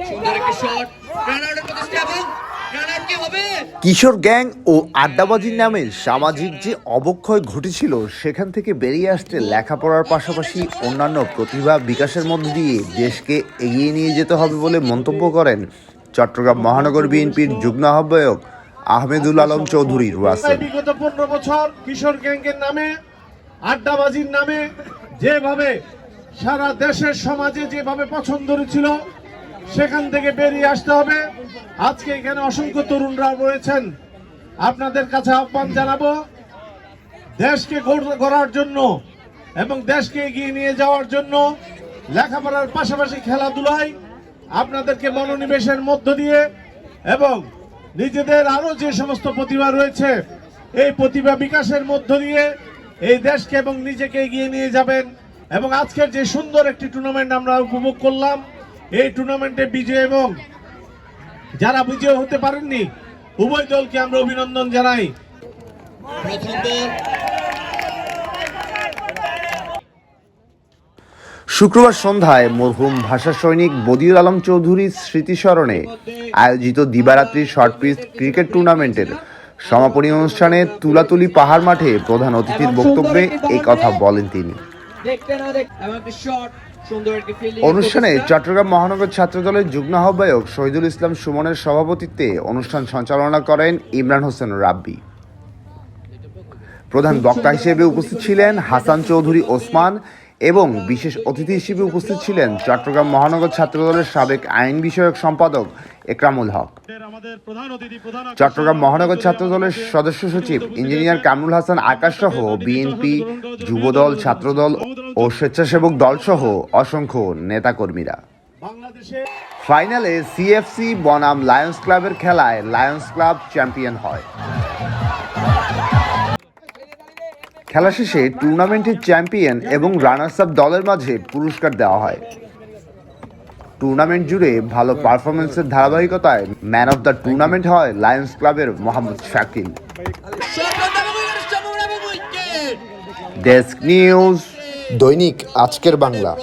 সুন্দর একটি শট প্রচেষ্টা এবং কিশোর গ্যাং ও আড্ডাবাজির নামে সামাজিক যে অবক্ষয় ঘটেছিল সেখান থেকে বেরিয়ে আসতে লেখাপড়ার পাশাপাশি অন্যান্য প্রতিভা বিকাশের মধ্য দিয়ে দেশকে এগিয়ে নিয়ে যেতে হবে বলে মন্তব্য করেন চট্টগ্রাম মহানগর বিএনপির যুগ্ম আহ্বায়ক আহমেদুল আলম চৌধুরী রাসেল বিগত পনেরো বছর কিশোর গ্যাংয়ের নামে আড্ডাবাজির নামে যেভাবে সারা দেশের সমাজে যেভাবে পছন্দ ছিল সেখান থেকে বেরিয়ে আসতে হবে। আজকে এখানে অসংখ্য তরুণরা রয়েছেন। আপনাদের কাছে আহ্বান জানাব, দেশকে গড়- গড়ার জন্য এবং দেশকে এগিয়ে নিয়ে যাওয়ার জন্য লেখাপড়ার পাশাপাশি খেলাধুলায় আপনাদেরকে মনোনিবেশের মধ্য দিয়ে এবং নিজেদের আরও যে সমস্ত প্রতিভা রয়েছে, এই প্রতিভা বিকাশের মধ্য দিয়ে এই দেশকে এবং নিজেকে এগিয়ে নিয়ে যাবেন। এবং আজকের যে সুন্দর একটি টুর্নামেন্ট আমরা উপভোগ করলাম এই টুর্নামেন্টে বিজয় এবং যারা বিজয় হতে পারেননি উভয় দলকে আমরা অভিনন্দন জানাই। শুক্রবার সন্ধ্যায় মরহুম ভাষা সৈনিক বদিউল আলম চৌধুরীর স্মৃতিস্মরণে আয়োজিত দিবারাত্রি শর্ট পিচ ক্রিকেট টুর্নামেন্টের সমাপনী অনুষ্ঠানে তুলাতুলি পাহাড় মাঠে প্রধান অতিথির বক্তব্যে এই কথা বলেন তিনি। দেখতে না দেখ অনুষ্ঠানে চট্টগ্রাম মহানগর ছাত্রদলের যুগ্ম আহ্বায়ক শহীদুল ইসলাম সুমনের সভাপতিত্বে অনুষ্ঠান সঞ্চালনা করেন ইমরান হোসেন রাব্বি। প্রধান বক্তা হিসেবে উপস্থিত ছিলেন হাসান চৌধুরী ওসমান এবং বিশেষ অতিথি হিসেবে উপস্থিত ছিলেন চট্টগ্রাম মহানগর ছাত্রদলের সাবেক আইন বিষয়ক সম্পাদক একরামুল হক। চট্টগ্রাম মহানগর ছাত্রদলের সদস্য সচিব ইঞ্জিনিয়ার কামরুল হাসান আকাশ সহ বিএনপি, যুবদল, ছাত্রদল ও স্বেচ্ছাসেবক দল সহ অসংখ্য নেতাকর্মীরা। ফাইনালে সিএফসি বনাম লায়ন্স ক্লাবের খেলায় লায়ন্স ক্লাব চ্যাম্পিয়ন হয়। খেলা শেষে টুর্নামেন্টের চ্যাম্পিয়ন এবং রানার্স আপ দলের মাঝে পুরস্কার দেওয়া হয়। টুর্নামেন্ট জুড়ে ভালো পারফরমেন্সের ধারাবাহিকতায় ম্যান অফ দ্য টুর্নামেন্ট হয় লায়ন্স ক্লাবের মোহাম্মদ শাকিল। Desk news. দৈনিক আজকের বাংলা।